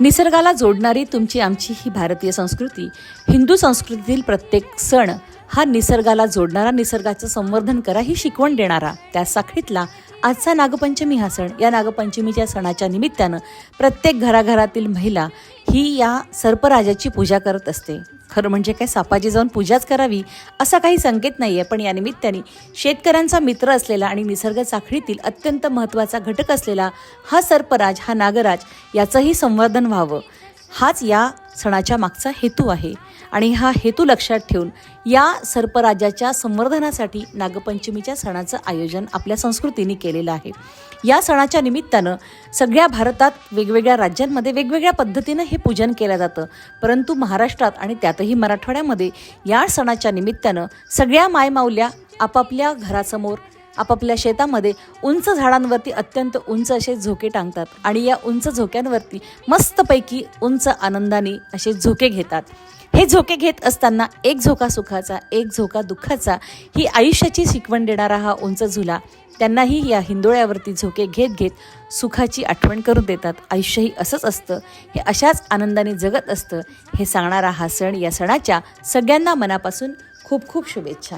निसर्गाला जोडणारी तुमची आमची ही भारतीय संस्कृती हिंदू संस्कृतीतील प्रत्येक सण हा निसर्गाला जोडणारा निसर्गाचं संवर्धन करा ही शिकवण देणारा. त्या साखळीतला आजचा नागपंचमी हा सण. या नागपंचमीच्या सणाच्या निमित्तानं प्रत्येक घराघरातील महिला ही या सर्पराजाची पूजा करत असते. खरं म्हणजे काय सापाची जाऊन पूजाच करावी असा काही संकेत नाही आहे पण या निमित्ताने शेतकऱ्यांचा मित्र असलेला आणि निसर्ग साखळीतील अत्यंत महत्त्वाचा घटक असलेला हा सर्पराज हा नागराज याचंही संवर्धन व्हावं. हाच या सणाच्या मागचा हेतू आहे. आणि हा हेतू लक्षात ठेवून या सर्पराजाच्या संवर्धनासाठी नागपंचमीच्या सणाचं आयोजन आपल्या संस्कृतीने केलेलं आहे. या सणाच्या निमित्तानं सगळ्या भारतात वेगवेगळ्या राज्यांमध्ये वेगवेगळ्या पद्धतीनं हे पूजन केलं जातं. परंतु महाराष्ट्रात आणि त्यातही मराठवाड्यामध्ये या सणाच्या निमित्तानं सगळ्या मायमाऊल्या आपापल्या घरासमोर आपापल्या शेतामध्ये उंच झाडांवरती अत्यंत उंच असे झोके टांगतात आणि या उंच झोक्यांवरती मस्तपैकी उंच आनंदाने असे झोके घेतात. हे झोके घेत असताना एक झोका सुखाचा एक झोका दुःखाचा ही आयुष्याची शिकवण देणारा हा उंच झुला त्यांनाही या हिंदोळ्यावरती झोके घेत घेत सुखाची आठवण करून देतात. आयुष्यही असंच असतं. हे अशाच आनंदाने जगत असतं. हे सांगणारा हा सण या सणाच्या सगळ्यांना मनापासून खूप खूप शुभेच्छा.